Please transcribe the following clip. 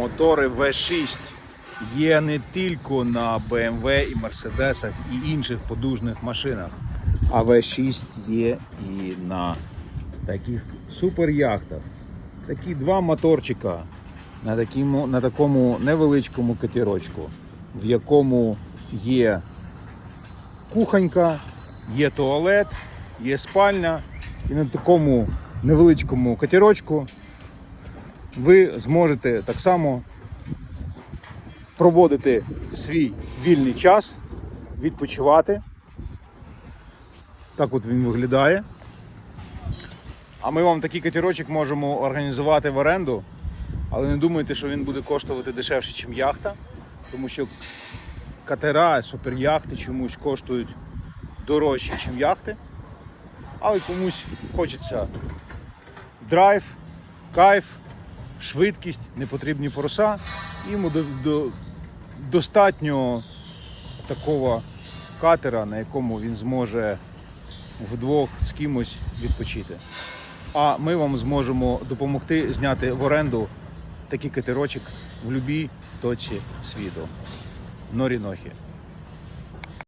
мотори V6 є не тільки на BMW і Mercedes і інших подужних машинах, а V6 є і на таких суперяхтах. Такі два моторчика на, такому, на такому невеличкому катерочку, в якому є кухонька, є туалет, є спальня. І на такому невеличкому катерочку ви зможете так само проводити свій вільний час, відпочивати. Так от він виглядає. А ми вам такий катерочок можемо організувати в оренду, але не думайте, що він буде коштувати дешевше, ніж яхта, тому що катера, суперяхти чомусь коштують дорожче, ніж яхти. Але комусь хочеться драйв, кайф, швидкість, непотрібні паруса. Йому до, до, достатньо такого катера, на якому він зможе вдвох з кимось відпочити. А ми вам зможемо допомогти зняти в оренду такий катерочок в будь-якій точці світу. Норінохі.